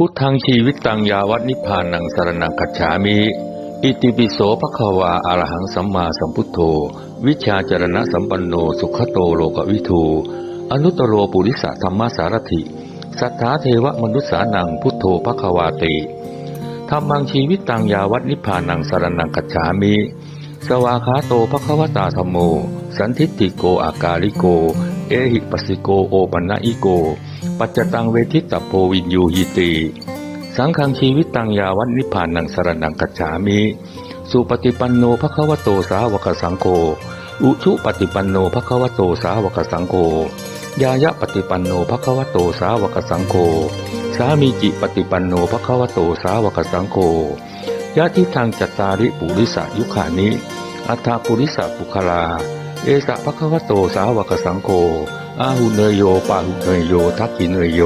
พุทธังชีวิตตังยาวัดนิพพานังสรนังคัจฉามิอิติปิโสภควาอรหังสัมมาสัมพุทโธ วิชาจรณะสัมปันโนสุขโตโลกวิทูอนุตโรปุริสธรรมสารถิ สัทธาเทวมนุษสานังพุทโธภควาติธรรมังชีวิตตังยาวัดนิพพานังสรนังคัจฉามิ สวาคาโตภควตาธรรมโม สันทิฏฐิโกอากาลิโก เอหิปัสสิโกโอปันนะอิโก ปัจจตังเวทิตตโพวินยูหิติ สังฆังชีวิตตังยาวัดนิพพานังสรนังกัจฉามิ สุปฏิปันโนภควโตสาวกสังโฆ อุชุปฏิปันโนภควโตสาวกสังโฆ ยายะปฏิปันโนภควโตสาวกสังโฆ สามีจิปฏิปันโนภควโตสาวกสังโฆ ยะทิทางจัตตาริปุริสายุขานิอัฏฐปุริสาปุคลา เอสะภควโตสาวกสังโฆ อาหุเนยโยปาหุเนยโย ทักขิเนยโย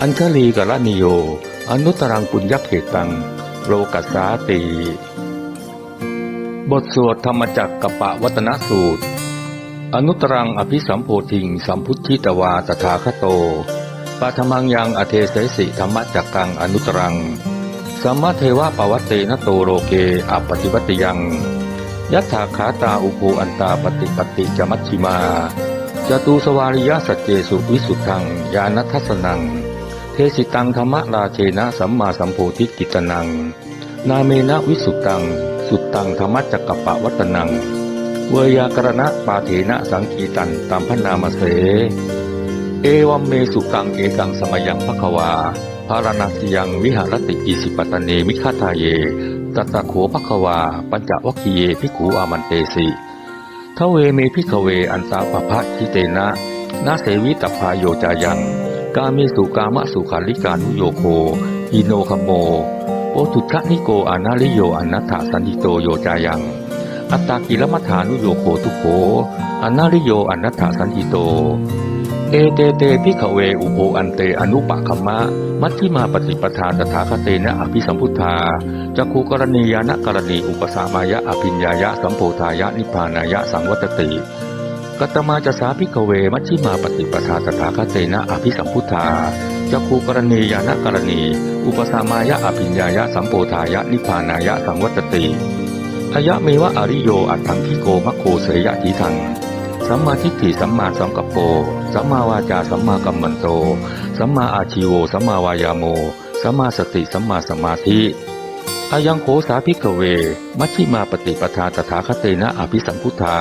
อัญชลีกรณิโย อนุตรังปุญญเขตัง โลกัสสาติ บทสวดธรรมจักกปะวัตนสูตร อนุตรังอภิสัมโพธิง สัมพุทธิตวาตถาคโตปาธมังยังอเทเสสิธรรมจักกังอนุตรังสัมมาเทวะปวัตเตนโตโลเกอปฏิวัติยังยัตถาขาตาอุปูอันตาปฏิปติจมัชชิมา จตูสวาริยสัจเจสุวิสุทธัง ญาณทัสสนัง เทสิตังธรรมราเชนะสัมมาสัมโพธิกิตนัง นาเมนะวิสุตัง สุตตังธรรมจักกปะวัตนัง เวยากรณะปาเถนะสังกีตันตามพระนามเส เอวัมเมสุกังเอกังสมยังภควาภารณสยังวิหารติอิสิปตเนมิฆาทาเยตตะโขภควา ปัญจวัคคีเยภิกขุอามันเตสิ ทเวเมพิกเวอันสาปภะทิเตนะนาเสวิตพาโยจายัง กาเมสุกามะสุขาริการุโยโคอิโนคโมโอตุทะนิโกอานาลิโยอนัตถสันติโตโยจายัง อัตตากิลมัฐานุโยโคทุโคอนาลิโยอนัตถสันติโต เอเตเตพิขเวอุโภอันเตอนุปะคัมมะ มัชฌิมาปฏิปทาตถาคเตนะอภิสัมพุทธาจักขุกรณียานกรณีอุปสามายะอภิญญายะสัมโพธายะนิพพานายะสังวัตติกัตมาจะสาพิกเว มัชฌิมาปฏิปทาตถาคเตนะอภิสัมพุทธาจักขุกรณียานกรณี อุปสามายะอภิญญายะสัมโพธายะนิพพานายะสังวัตติอายะเมวะอริโยอัตถังคิโกมัคโคเสยะทีทัง สัมมาทิฏฐิสัมมาสังกัปโป สัมมาวาจาสัมมากัมมันโต สัมมาอาชีโวสัมมาวายาโม สัมมาสติสัมมาสมาธิอายังโขสาพิกเว มัชฌิมาปฏิปทาตถาคเตนะอภิสัมพุทธา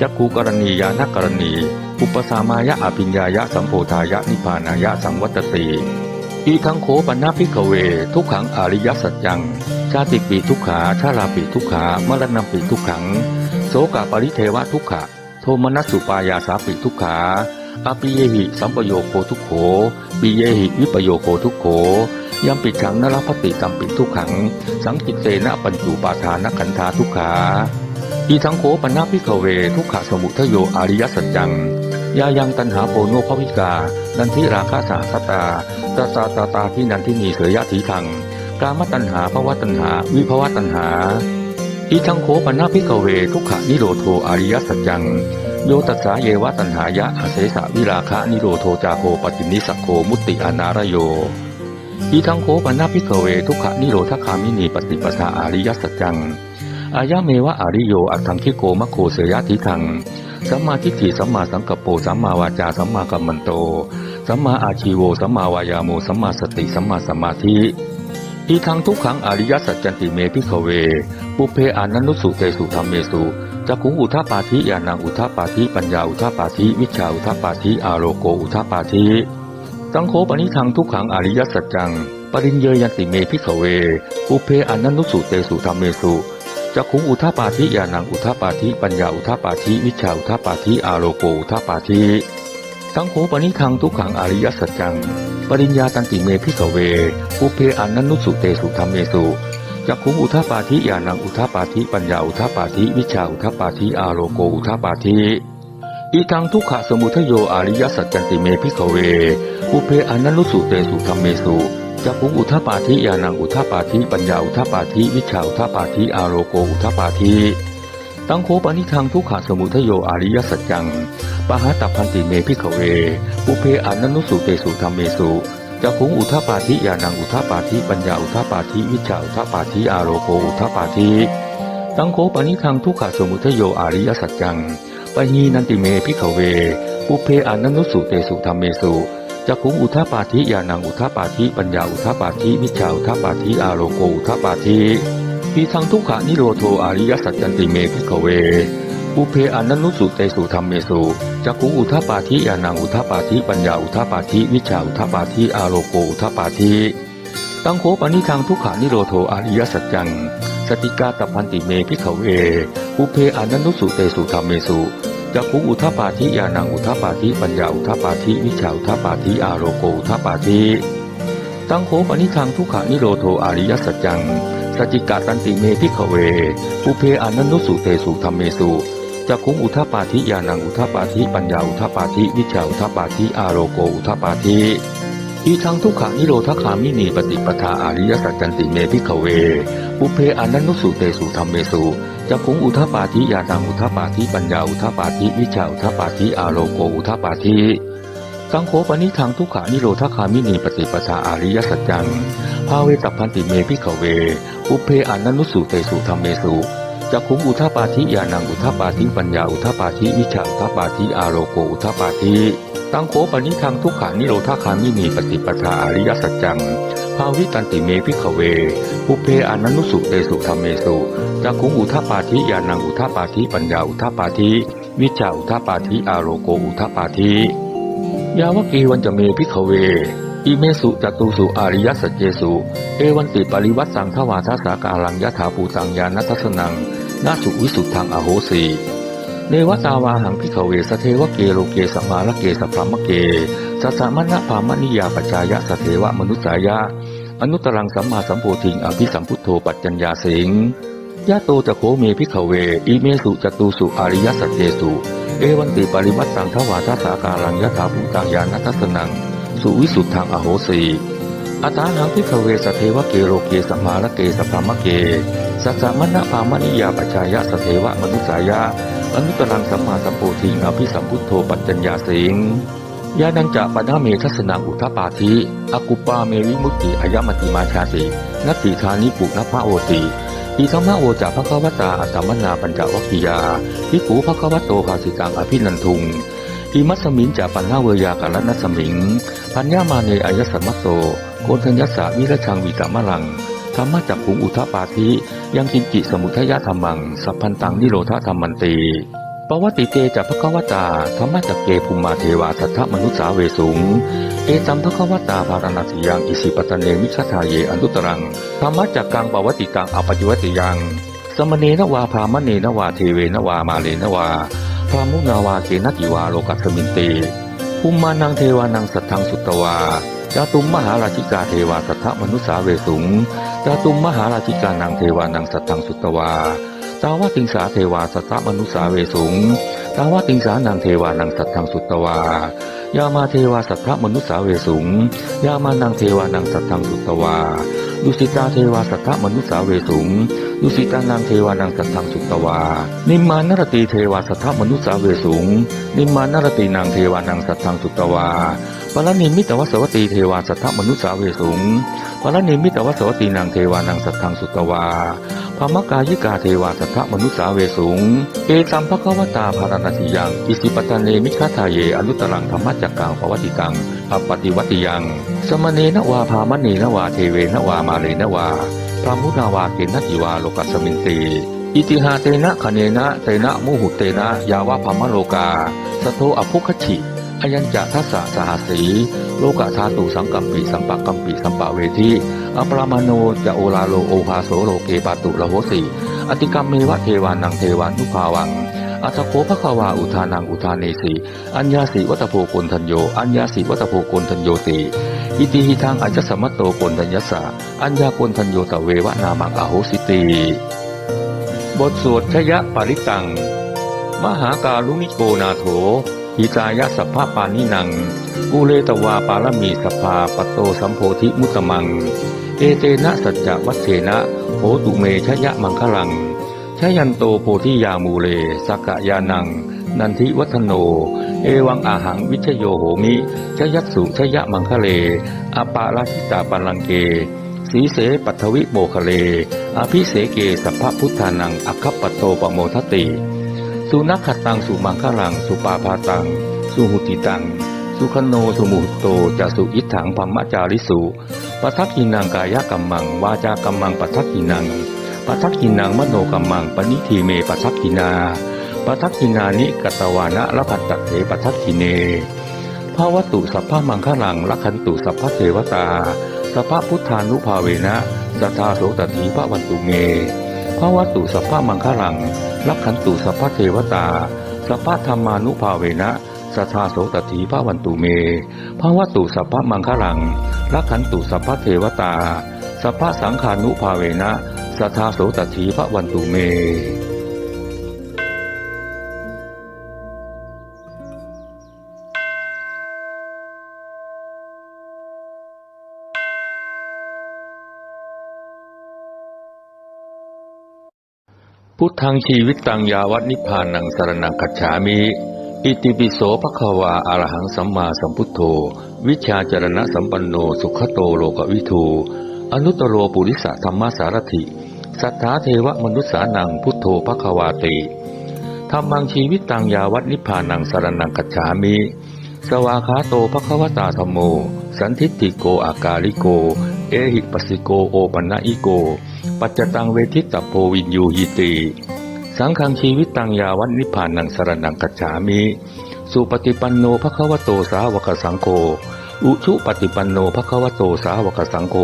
จักขูกรณียานักกรณี อุปสามายะอภิญญายะสัมโพธายะนิพพานายะสังวัตติอีทังโขปัญญพิกเว ทุกขังอริยสัจจัง ชาติปีทุกขาชาลาปีทุกขามรณะปีทุกขัง โสกาปริเทวะทุกขะ ทมนัสสุปายาสาปิทุกขาอปิเยหิสัมปโยโคทุกโขปิเยหิวิปโยโคทุกโขยัมปิขังนรพติตัมปิทุกขัง สังกิตเตนะปัญจุปาทานขันธาทุกขาอีทังโขปัญญาพิกเว ทุกขสมุทโยอริยสัจจังยายังตันหาโปโนภวิกา นันทิราคาสาคตาตาตาตาตาที่นันทินีเสยยะถีทังกามตัณหาภวะตัณหา วิภวะตัณหา อีทังโขปัญญาพิกเว ทุกขนิโรโทอริยสัจจัง โยตัสสาเยวะตัณหายะอเสสะวิราคะนิโรโทจาโคปฏินิสักโคมุตติอนารโยอีทังโขปัญญาพิกเว ทุกขนิโรธคามินีปฏิปทาอริยสัจจัง อายะเมวะอริโยอัตถังคิโกมะโคเสยะทิทังสัมมาทิฏฐิสัมมาสังกัปโปสัมมาวาจาสัมมากัมมันโตสัมมาอาชีโวสัมมาวายาโมสัมมาสติสัมมาสมาธิ อีทังทุกขังอริยสัจจันติเมพิกเว ปุเพอานันุสุเตสุธรรมเมสุจักขุงอุทาปาธิยานังอุทาปาธิปัญญาอุทาปาธิวิชาอุทาปาธิอาโรโกอุทาปาธิสังโฆปณิทังทุกขังอริยสัจจัง ปริญเยยันติเมพิกเว ปุเพอานันุสุเตสุธรรมเมสุจักขุงอุทาปาธิยานังอุทาปาธิปัญญาอุทาปาธิวิชาอุทาปาธิอาโรโกอุทาปาธิสังโฆปณิทังทุกขังอริยสัจจัง ปริญญาตันติเมพิกเวปุเพอานันนุสุเตสุธรรมเมสุจักขุงอุทาปาธิยานังอุทาปาธิปัญญาอุทาปาธิวิชาอุทาปาธิอาโรโกอุทาปาธิอีทังทุกขะสมุทโยอริยสัจจันติเมพิกเวปุเพอนันนุสุเตสุธรรมเมสุจักขุงอุทาปาธิยานังอุทาปาธิปัญญาอุทาปาธิวิชาอุทาปาธิอาโรโกอุทาปาธิ ตังโคปนิทังทุกขะสมุทโยอริยสัจจัง ปหาตัพพันติเมพิกเวปุเพอนันุสุเตสุธรรมเมสุจักขุงอุทาปาธิญาณังอุทาปาธิปัญญาอุทาปาธิวิชาอุทาปาธิอาโลโกอุทาปาธิตังโคปนิทังทุกขสมุทโยอริยสัจจังปหีนันติเมพิขเวปุเพอนันุสุเตสุธรรมเมสุจักขุงอุทาปาธิญาณังอุทาปาธิปัญญาอุทาปาธิวิชาอุทาปาธิอาโลโกอุทาปาธิ ปีทังทุกขานิโรโทอาริยสัจจันติเมพิขเวปุเพอนันนุสุเตสุธรรมเมสุจักุอุทปาธิยานังอุทปาธิปัญญาอุทปาธิวิชาอุทปาธิอาโลโกอุทปาธิตังโคปนิทางทุกขานิโรโทอริยสัจจัง สติกาตพันติเมพิขเวปุเพอนันนุสุเตสุธรรมเมสุจักุอุทปาธิยานังอุทปาธิปัญญาอุทปาธิวิชาอุทปาธิอาโลโกอุทปาธิตังโคปนิทางทุกขานิโรโทอริยสัจจัง สจิกาตันติเมพิขเวปุเพอนันนุสุเตสุธรรมเมสุจักขุงอุทาปาธิญาณังอุทาปาธิปัญญาอุทาปาธิวิชาอุทาปาธิอาโรโกอุทาปาธิอีทังทุกขานิโรธคามินีปฏิปทาอาริยสัจจันติเมพิขเวปุเพอนันนุสุเตสุธรรมเมสุจักขุงอุทาปาธิญาณังอุทาปาธิปัญญาอุทาปาธิวิชาอุทาปาธิอาโรโกอุทาปาธิสังโฆปนิทังทุกขานิโรธคามินีปฏิปทาอาริยสัจจังภาเวตัพพันติเมพิขเว ปุเพอนันุสุเตสุธรรมเมสุจักขุงอุทปาธิญาณังอุทปาธิปัญญาอุทปาธิวิชาอุทปาธิอาโลโกอุทปาธิตังโคปนิทังทุกขานิโรธาคามินีปฏิปทาอริยสัจจังภาวิตันติเมพิขเวปุเพอานันุสุเตสุธรรมเมสุจักขุงอุทปาธิญาณังอุทปาธิปัญญาอุทปาธิวิชาอุทปาธิอาโลโกอุทปาธิยาวกีวันจะเมพิขเว อิเมสุจตุสุอาริยสัจเจสุ เอวันติปริวัตสังทวาทสาการังยะถาภูตังยานัทสนังนาสุวิสุทธังอโหสีเนวตาวาหังพิขเวสเทวเกโลเกสมาลเกสพรมเกสัสสะมณะพามนิยาปจายะสเทวมนุสายะ อนุตรังสัมมาสัมโพธิงอภิสัมพุทโธปัจจัญญาสิงยะโตจะโคเมพิขเว อิเมสุจตุสุอาริยสัจเจสุ เอวันติปริวัตสังทวาทสาการังยะถาภูตังยานัทสนัง สุวิสุทธังอโหสีอัตานังพิขเวสเทวเกโรเกสมาลเกสพรมเก สัจจมณะปามนิยาปชายะสเทวมนุสายะอนุตรังสัมมาสัมโพธิงอภิสัมพุทโธปัจจัญญาสิงยานันจะปนาเมทัสนังอุทปาธิอากุปาเมวิมุตติอายมติมาชาตินัตติธานิปุณพะโอติอีธรรมะโอจากพระควตาอัตมนาปัญจวัคคียาทิปูพระควโตภาสิตังอภินันทุง อิมัสมินจากปัญหาเวยากาลนัสมิง พัญญามาเนอายสัมมตโต โกนทัญญสาวิรชังวิสามลังธรรมะจักขุงอุทปาธิยังกินจิสมุทยธรรมัง สัพพันตังนิโรธธรรมันตีปวัติเตจากพระควตาธรรมะจักเกภูมาเทวาสัทธมนุษสาเวสุง เอตัมพระควตาภารณสิยังอิสิปตเนมิชทาเยอนุตรังธรรมะจักกังปวัติกังอปจิวติยัง สมเนนวาพามเนนวาเทเวนวามาเลนวา พระมุนาวาเกนักิวาโลกัสมินเตภูมานังเทวานังสัทธังสุตตวาจาตุมมหาราชิกาเทวาสัทธมนุสาเวสุงจาตุมมหาราชิกานังเทวานังสัทธังสุตตวาตาวติงสาเทวาสัทธมนุสาเวสุงตาวติงสานังเทวานังสัทธังสุตตวา ยามาเทวาสัทธมนุสาเวสุง ยามานังเทวานังสัทธังสุตตวาดุสิตาเทวาสัทธมนุสาเวสุงดุสิตานังเทวานังสัทธังสุตตวา นิมมานรตีเทวาสัทธมนุสาเวสุง นิมมานรตีนางเทวานังสัทธังสุตตวาปรณิมิตวสวัตตีเทวาสัทธมนุสาเวสุง ปรณิมิตวสวัตตีนางเทวานังสัทธังสุตวาพมกายิกาเทวาสัทธมนุษสาเวสุง เอตัมภควตาภารณติยัง อิสิปตเนมิคาทาเยอนุตรังธรรมจักกังปวัติกังอปปฏิวัติยัง สมเนนวาพามเนนวาเทเวนวามาเลนวาพระมุนาวาเกณติวาโลกัสมินตีอิติหาเตนะคเนนะเตนะมุหุเตนะ ยาวะพามโลกา สโทอภุคชิ อยัญจะทัสสะสหัสสี โลกธาตุสังกัมปีสัมปะกัมปีสัมปะเวทีอปรามโนจะโอลาโลโอภาโสโลเกปาตุละโหสีอติกรรมเมวะเทวานังเทวานุภาวังอัตโคภควาอุทานังอุทานเนสีอัญญาสีวัตโพกนทัญโย อัญญาสีวัตโพกนทัญโยติอิติหิทังอัจจสมัตโตกนทัญญสาอัญญากนทัญโยตะเววะนามังอโหสิตีบทสวดชยะปริตัง มหาการุณิโกนาโถ หิตายะสัพพะปานินังกุเลตวาปารมีสภาปโตสัมโพธิมุตตมัง เอเตนะสัจจวัตเถนะโหตุเมชยะมังคลังชยันโตโพธิยามูเลสักกะยานัง นันทิวัฒโน เอวังอาหังวิชโยโหมิชยัตสุชยะมังคะเลอปาราชิตาปัลลังเกสีเสปัทวิโมคะเล อภิเสเกสัพพพุทธานังอัคคปโตปโมทติ สุนัขขตังสุมังคลัง สุปาพาตัง สุหุติตัง สุขโนสุมุตโตจะสุอิถังพัมมจาริสุปัทักขินังกายกัมมัง วาจากัมมังปัทักขินังปัทักขินังมโนกัมมังปณิทีเมปัทักขินาปัทักขินานิกตวานะละพัตตเถปัทักขิเนภาวตุสัพพมังคลังละขันตุสัพพเทวตาสัพพพุทธานุภาเวนะสัทธาโสตถีพระวันตุเม พระวัตุสัพพะมังคลังละขันตุสัพพะเทวตา สัพพะธรรมานุภาเวนะสัทธาโสตถีพระวันตุเมพระวัตุสัพพะมังคลังละขันตุสัพพะเทวตา สัพพะสังขานุภาเวนะสัทธาโสตถีพระวันตุเม พุทธังชีวิตตังยาวัดนิพพานังสารนังคัจฉามิอิติปิโสภควาอรหังสัมมาสัมพุทโธ วิชาจรณะสัมปันโนสุขโตโลกวิทูอนุตโรปุริสะธรรมสารถิ สัทธาเทวมนุษสานังพุทโธภควาติธรรมังชีวิตตังยาวัดนิพพานังสารนังคัจฉามิ สวาคาโตภควตาธรรมโม สันทิฏฐิโกอากาลิโก เอหิปัสสิโกโอปันนะอิโก ปัจจตังเวทิตตโพวินยูหิติ สังฆังชีวิตตังยาวัดนิพพานังสรนังกัจฉามิสุปฏิปันโนภควโตสาวกสังโฆอุชุปฏิปันโนภควโตสาวกสังโฆ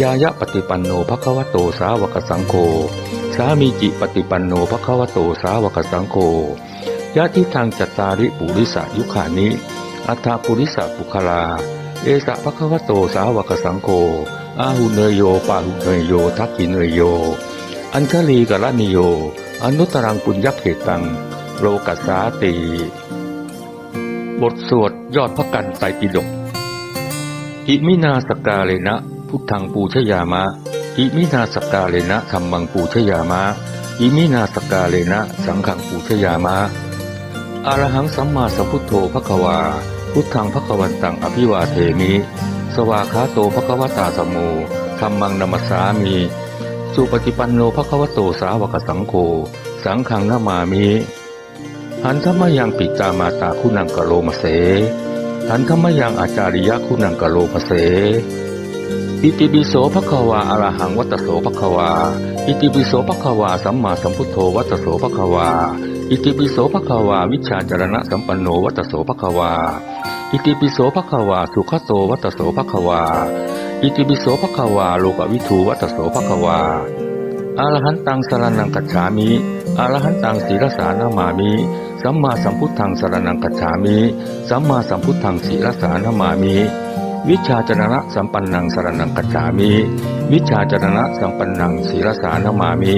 ยายะปฏิปันโนภควโตสาวกสังโฆสามีจิปฏิปันโนภควโตสาวกสังโฆยะทิทางจัตตาริปุริสายุขานิอัฏฐปุริสาปุคลา เอสะภควโตสาวกสังโฆอาหุเนยโยปาหุเนยโย ทักขิเนยโย อัญชลีกรณิโย อนุตรังปุญญเขตัง โลกัสสาติบทสวดยอดพระกันไตรปิฎกอิมินาสกกาเลนะ พุทธังปูชยามะ อิมินาสกกาเลนะธรรมังปูชยามะ อิมินาสกกาเลนะ สังฆังปูชยามะอรหังสัมมาสัมพุทโธภควา พุทธังภควันตังอภิวาเทมิ สวาคาโตภควตาสมโมธรรมังนัมสสามิสุปฏิปันโนภควโตสาวกสังโฆสังฆังนามามิหันธรรมยังปิตามาตาคุณังกะโลมะเสหันธรรมยังอาจาริยะคุณังกะโลมะเสอิติปิโสภควาอรหังวัตโสภควา อิติปิโสภควาสัมมาสัมพุทโธวัตโสภควา อิติปิโสภควาวิชาจารณะสัมปันโนวัตโสภควา อิติปิโสภควาสุขโตวัตโสภควา อิติปิโสภควาโลกวิทูวัตโสภควาอรหันตังสรนังกัจฉามิอรหันตังศีรสานามามิสัมมาสัมพุทธังสรนังกัจฉามิสัมมาสัมพุทธังศีรสานามามิ วิชาจรณะสัมปันนังสรนังกัจฉามิ วิชาจรณะสัมปันนังศีรสานามามิ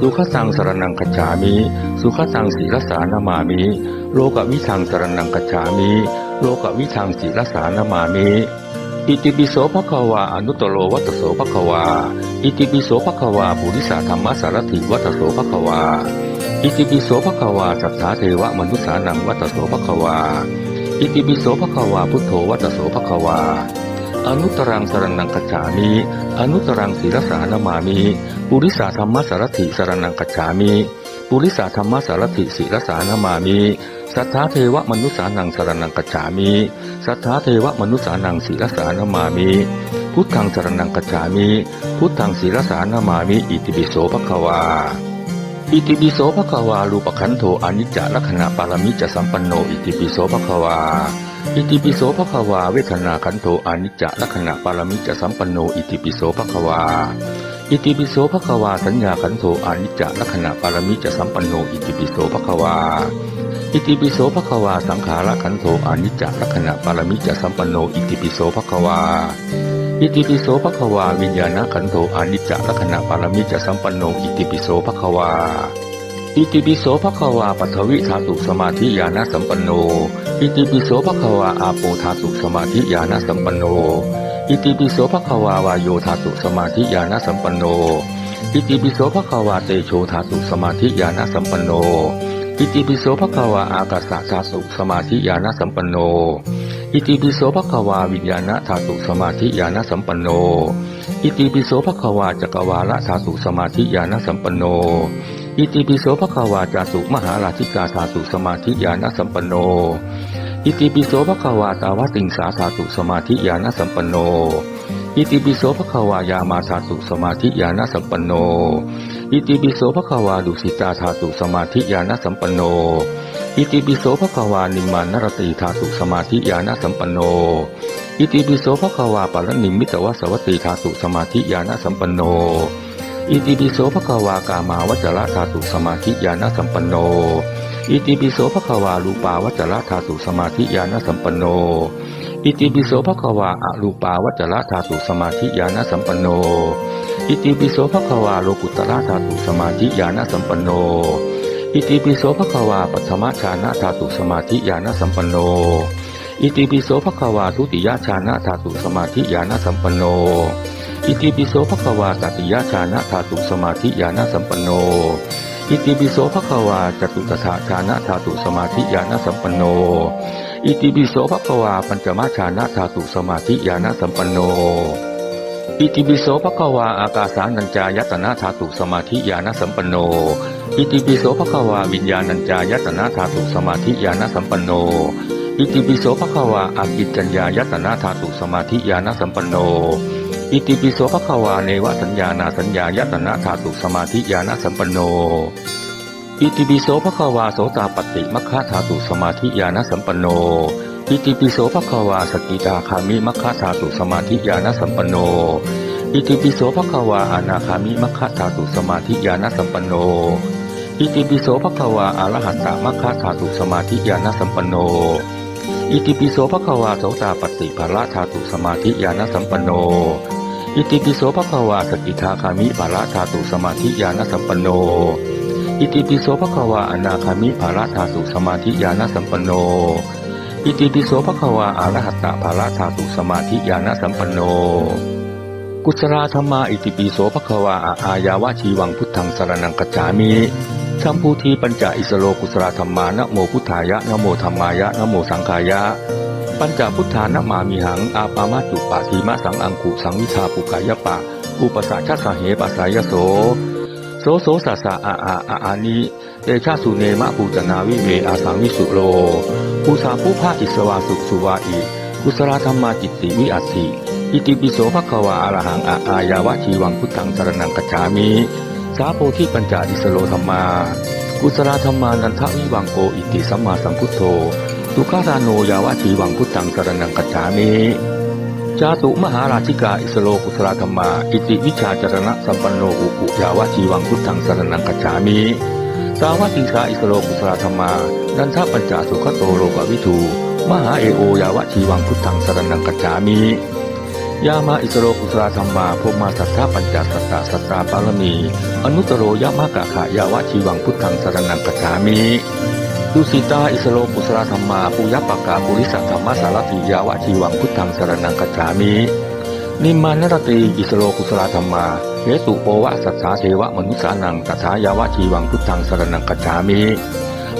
สุขสังสรนังกัจฉามิ สุขสังศีรสานามามิ โลกวิทังสรนังกัจฉามิ โลกวิทังศีรสานามามิ อิติปิโสภควาอนุตตโรวัตโสภควา อิติปิโสภควาปุริสาธรรมสารถิวัตโสภควา อิติปิโสภควาสัทธาเทวมนุษสานังวัตโสภควา อิติปิโสภควาพุทโธวัตโสภควา อนุตรังสรนังกัจฉามิ อนุตรังศีรสานามามิ ปุริสาธรรมสารถิสรนังกัจฉามิ ปุริสาธรรมสารถิศีรสานามามิสัทธาเทวมนุษสานังสรนังกัจฉามิสัทธาเทวมนุษสานังศีรสานามามิพุทธังสรนังกัจฉามิ พุทธังศีรสานามามิ อิติปิโสภควาอิติปิโสภควารูปขันโธอนิจจลักขณะปารมิจจสัมปันโน อิติปิโสภควา อิติปิโสภควาเวทนาขันโธอนิจจลักขณะปารมิจจสัมปันโนอิติปิโสภควา อิติปิโสภควาสัญญาขันโธอนิจจลักขณะปารมิจจสัมปันโนอิติปิโสภควา อิติปิโสภควาสังขารขันโธอนิจจลักขณะปารมิจจสัมปันโนอิติปิโสภควา อิติปิโสภควาวิญญาณขันโธอนิจจลักขณะปารมิจจสัมปันโนอิติปิโสภควา อิติปิโสภควาปัทวิธาตุสมาธิญาณสัมปันโน อิติปิโสภควาอาโปธาตุสมาธิญาณสัมปันโน อิติปิโสภควาวายโยธาตุสมาธิญาณสัมปันโน อิติปิโสภควาเตโชธาตุสมาธิญาณสัมปันโน อิติปิโสภควาอากาสะธาตุสมาธิญาณสัมปันโน อิติปิโสภควาวิญญาณธาตุสมาธิญาณสัมปันโน อิติปิโสภควาจักรวาลธาตุสมาธิญาณสัมปันโน อิติปิโสภควาจาตุมหาราชิกาธาตุสมาธิญาณสัมปันโน อิติปิโสภควาตาวติงสาธาตุสมาธิญาณสัมปันโน อิติปิโสภควายามาธาตุสมาธิญาณสัมปันโน อิติปิโสภควาดุสิตาธาตุสมาธิญาณสัมปันโน อิติปิโสภควานิมานรตีธาตุสมาธิญาณสัมปันโน อิติปิโสภควาปารนิมมิตวสวัตติธาตุสมาธิญาณสัมปันโน อิติปิโสภควากามาวจระธาตุสมาธิญาณสัมปันโน อิติปิโสภควาลูปาวจระธาตุสมาธิญาณสัมปันโน อิติปิโสภควาอะรูปาวจระธาตุสมาธิญาณสัมปันโน อิติปิโสภควาโลกุตระธาตุสมาธิญาณสัมปันโน อิติปิโสภควาปัทมฌานะธาตุสมาธิญาณสัมปันโน อิติปิโสภควาทุติยฌานะธาตุสมาธิญาณสัมปันโน อิติปิโสภควาตติยฌานะธาตุสมาธิญาณสัมปันโน อิติปิโสภควาจตุตถาฌานะธาตุสมาธิญาณสัมปันโน อิติปิโสภควาปัญจมาฌานะธาตุสมาธิญาณสัมปันโน อิติปิโสภควาอากาสานัญจายตนะธาตุสมาธิญาณสัมปันโน อิติปิโสภควาวิญญาณัญจายตนะธาตุสมาธิญาณสัมปันโนอิติปิโสภควาอากิจจัญญายตนะธาตุสมาธิญาณสัมปันโน อิติปิโสภควาเนวสัญญานาสัญญายตนะธาตุสมาธิญาณสัมปันโน อิติปิโสภควาโสตาปฏิมัคคะธาตุสมาธิญาณสัมปันโน อิติปิโสภควาสกิตาคามิมัคคะธาตุสมาธิญาณสัมปันโน อิติปิโสภควาอนาคามิมัคคะธาตุสมาธิญาณสัมปันโน อิติปิโสภควาอรหัตตมัคคะธาตุสมาธิญาณสัมปันโนอิติปิโสภควาโสตาปฏิภาระธาตุสมาธิญาณสัมปันโน อิติปิโสภควาสกิทาคามิภาระธาตุสมาธิญาณสัมปันโน อิติปิโสภควาอนาคามิภาระธาตุสมาธิญาณสัมปันโน อิติปิโสภควาอรหัตตภาระธาตุสมาธิญาณสัมปันโน กุศลธรรมาอิติปิโสภควาอายาวะชีวังพุทธังสรนังกัจฉามิชัมพูทีปัญจอิสโลกุศลธรรมานะโมพุทธายะนะโมธรรมายะนะโมสังขายะ ปัญจพุทธานะมามิหัง อาปามาจุปะสีมะสังอังคุสังวิชาปุกายะปะ อุปสัชชะสเหปัสสายโส โสโสสะสะอาอาอาอานิเตชะสุเนมะปูจนาวิเวอาสังวิสุโลภูสาผู้ภาคอิสวาสุสุวาอิกุศลธรรมาจิตติวิอัตติอิติปิโสภควาอรหังอาอายาวะชีวังพุทธังสรนังกัจฉามิ สาโพธิปัญจอิสโลธรรมา กุศลธรรมานันทวิวังโกอิติสัมมาสัมพุทโธ ตุกขาโนยาวะชีวังพุทธังสรนังกัจฉามิจาตุมหาราชิกาอิสโลกุสลธรรมา อิติวิชาจรณะสัมปันโนอุปุยาวะชีวังพุทธังสรนังกัจฉามิสาวัติสาอิสโลกุสลธรรมานันทปัญจสุขโตโลกวิทูมหาเอโอยาวะชีวังพุทธังสรนังกัจฉามิยามาอิสโลกุสลธรรมาพรหมาสัทธาปัญจสัตตาสัตตาปารมี อนุตตโรยมะกะขายาวะชีวังพุทธังสรนังกัจฉามิ ดุสิตาอิสโลกุสลธรรมาปุยปกาปุริสัทธรรมสารติยาวะชีวังพุทธังสรนังกัจฉามินิมานรตีอิสโลกุสลธรรมาเหตุโปวะสัทธาเทวะมนุสานังตถายาวะชีวังพุทธังสรนังกัจฉามิ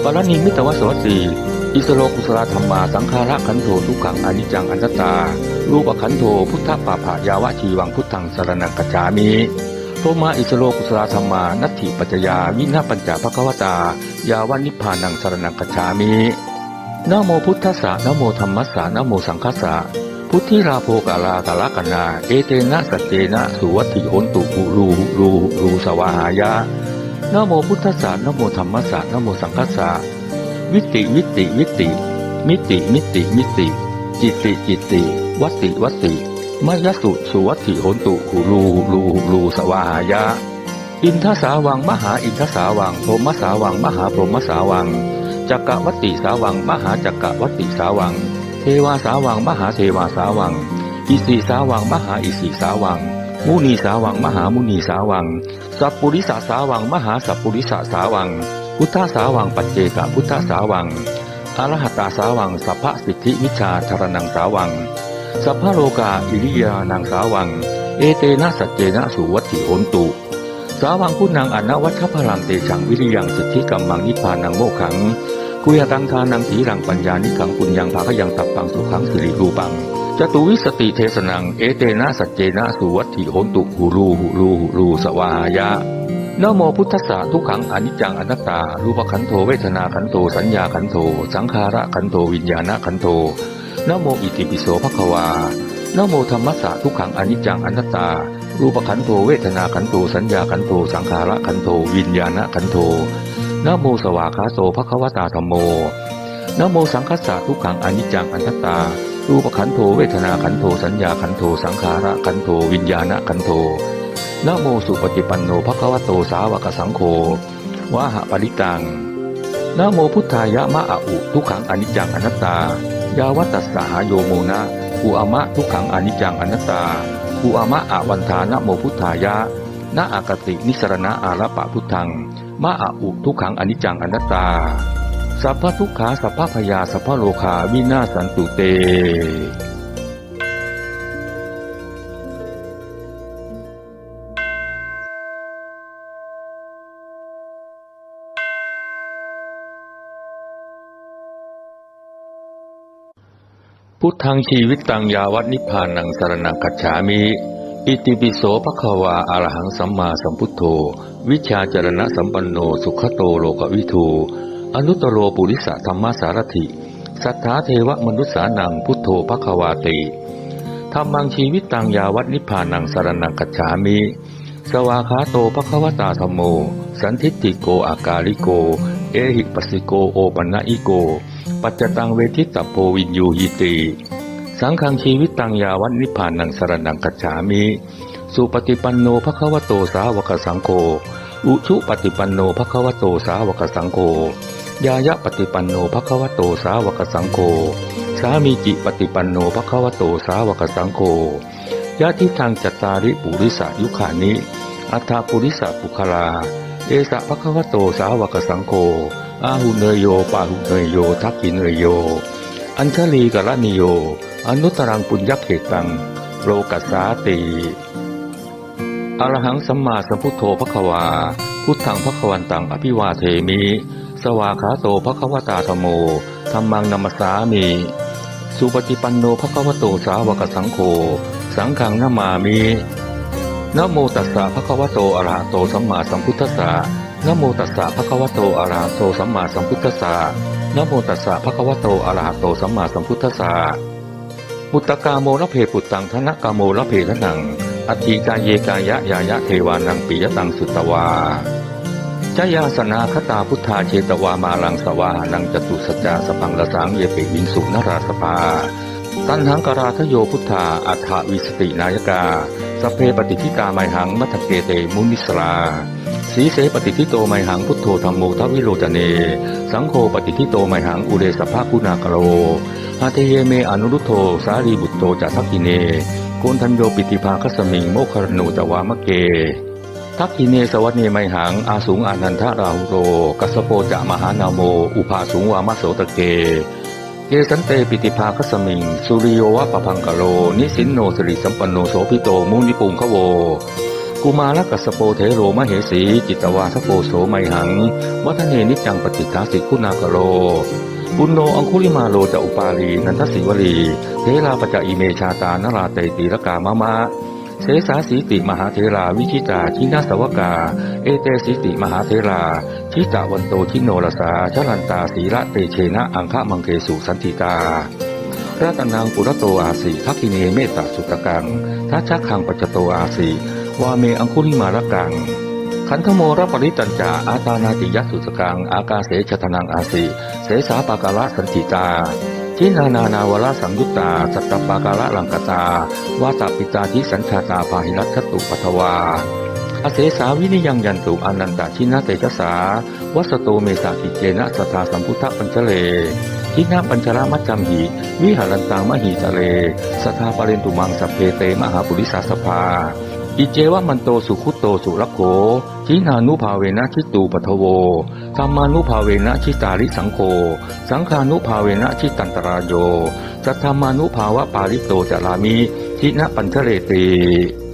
ปรณิมิตวสวัสสีอิสโลกุสลธรรมาสังขาระขันโททุกขังอนิจจังอนัตตารูปขันโทพุทธปาภายาวะชีวังพุทธังสรนังกัจฉามิ ทมาอิสโลกุสลธรรมานัตถิปัจจยาวินาปัญจภควตา ยาวะนิพพานังสรนังกัจฉามินโมพุทธัสสะนโมธรรมัสสะนโมสังคัสสะพุทธิราโภกาลากาลกนา เอเตนะสัจเจนะสุวัติโหนตุกุรูรูรูสวาหายะนโมพุทธสสะนโมธรรมสสะนโมสังคสสะวิติวิติวิติ มิติมิติมิติ จิตติจิตติ วัตติวัตติ มยสุสุวัตถิโหนตุกุรูรูรูสวาหายะ อินทสาวังมหาอินทสาวังโพมสาวังมหาพรหมสาวังจักรวัติสาวัง มหาจักรวัติสาวัง เทวาสาวัง มหาเทวาสาวัง อิสีสาวัง มหาอิสีสาวัง มุนีสาวัง มหามุนีสาวัง สัพปุริสสาวัง มหาสัพปุริสสาวัง พุทธสาวัง ปัจเจกพุทธสาวังอรหัตตาสาวัง สัพพสิทธิวิชาธรนังสาวัง สัพพโลกาอิริยานังสาวัง เอเตนะสัจเจนะสุวัตถิโหนตุ สาวังคุณนางอนวัชพลังเตชังวิริยังสิทธิกรรมังนิพานังโมขังกุยตังทานังสีรังปัญญานิขังปุญญังภาคยังตับปังสุขังสิริรูปังจตุวิสติเทสนังเอเตนะสัจเจนะสุวัตถิโหนตุหูรูหูรูหูรูสวาหายะนโมพุทธสสะทุกขังอนิจจังอนัตตารูปขันโธเวทนาขันโธสัญญาขันโธสังขาระขันโธวิญญาณขันโธ นโมอิติปิโสภควานโมธรรมสะทุกขังอนิจจังอนัตตา รูปขันโธเวทนาขันโธสัญญาขันโธสังขาระขันโธวิญญาณขันโธนโมสวากาโตภควตาธรรมโมนโมสังคัสสะทุกขังอนิจจังอนัตตา รูปขันโธเวทนาขันโธสัญญาขันโธสังขาระขันโธวิญญาณขันโธนโมสุปฏิปันโนภควโตสาวกสังโฆวะหะปริตังนโมพุทธายะมะอะอุทุกขังอนิจจังอนัตตา ยาวัตสสหโยโมนะอุอามะทุกขังอนิจจังอนัตตาอุอามะอาวันทานะโมพุทธายะนาอากตินิสรณะอาระปะพุทธังมะอาอุทุกขังอนิจจังอนัตตาสัพพทุกขาสัพพพยาสัพพโลคาวินาศสันตุเต พุทธังชีวิตตังยาวัดนิพพานังสรนังกัจฉามิอิติปิโสภควาอรหังสัมมาสัมพุทโธ วิชาจรณะสัมปันโนสุขโตโลกวิทูอนุตโรปุริสธรรมสารถิสัทธาเทวมนุษสานังพุทโธภควาติธรรมังชีวิตตังยาวัดนิพพานังสารนังกัจฉามิ สวาคาโตภควตาธรรมโม สันทิฏฐิโกอากาลิโก เอหิปัสสิโกโอปันนะอิโก ปัจจตังเวทิตโพวินยูหิติ สังฆังชีวิตตังยาวัดนิพพานังสรนังกัจฉามิสุปฏิปันโนภควโตสาวกสังโฆอุชุปฏิปันโนภควโตสาวกสังโฆยายะปฏิปันโนภควโตสาวกสังโฆสามีจิปฏิปันโนภควโตสาวกสังโฆยะทิทางจัตตาริปุริสายุขานิอัฏฐปุริสาปุคลา เอสะภควโตสาวกสังโฆ อาหุเนยโยปาหุเนยโย ทักขิเนยโย อัญชลีกรณิโย อนุตรังปุญญเขตัง โลกัสสาติอรหังสัมมาสัมพุทโธภควา พุทธังภควันตังอภิวาเทมิ สวาขาโตภควตาธโมธรรมังนัมสสามิสุปฏิปันโนภควโตสาวกสังโฆสังฆังนามามินโมตัสสะภะคะวโตอรหะโตสัมมาสัมพุทธัสสะ นโมตัสสะภะคะวะโตอะระหะโตสัมมาสัมพุทธัสสะนโมตัสสะภะคะวะโตอะระหะโตสัมมาสัมพุทธัสสะปุตตกาโมละเพปุตตังธนกาโมละเพทนังอัตถิกาเยกายะยายะเทวานังปิยตังสุตวาจายาสนาคตาพุทธาเชตวามาลังสวานังจตุสัจจาสพังละสังเยปิวินสุนราสภา ตันหังกราทโยพุทธาอัฐวิสตินายกา สเพปฏิทิตาไมหังมัทเกเตมุนิสรา สีเสปฏิทิโตไมหังพุทโธธรรมโมทวิโรจเน สังโฆปฏิทิโตไมหังอุเรสภาคุณากโรหาเทเยเมอนุรุโธสารีบุตโตจัทักกิเนโกนทันโยปิติภาคสมิงโมคครณูตวามะเก ทักขิเนสวัสเนไมหังอาสูงอานันทราหุโร กัสโปจะมหานาโม อุภาสูงวามะโสตะเกเกสันเตปิติภาคสมิง สุริโยวะปะพังกโลนิสินโนสริสัมปันโนโสพิโตมุนิปุงคะโว กุมารกัสโปเทโรมเหสี จิตวาทโปโสไมหัง วัฒเนนิจังปฏิฆาสิคุณากโลปุณโนอังคุลิมาโลจะอุปาลีนันทสิวลีเทราปจอิเมชาตานราเตติรกามะมะเสสาสีติมหาเทราวิชิตาชินาสวกา เอเตสิติมหาเทราชิตาวันโตชิโนรสาชลันตาสีระเตเชนะอังคะมังเคสุสันติตารัตนังปุระโตอาสีทักขิเนเมตตาสุตกังทัชชักขังปัจโตอาสี วาเมอังคุลิมารกัง ขันธโมรปริตัญจาอาตานาติยัสสุสกัง อากาเสชทนังอาสีเสสาปากาละสันติตาทินานานาวรสังยุตตาสัตตปากาละลังกตาวาตปิตาทิสัญชาตาปาหิรัตตุปัทวาอเสสาวินิยังยันตุอนันตชินาเตชะสาวัสโตเมสากิเจนะสทธาสัมพุทธปัญชเลทินาปัญชรามัจจัมหิ วิหารันตังมหิทะเลสทาปเรนตุมังสัพเพเตมหาปุริสาสภา อิเจวะมันโตสุขุตโตสุรโขทินานุภาเวนะชิตูปทโวธรรมานุภาเวนะชิตาริสังโฆสังฆานุภาเวนะชิตันตรายโยสัทธามานุภาวะปาริโตจารามิทินะปัญชเรติ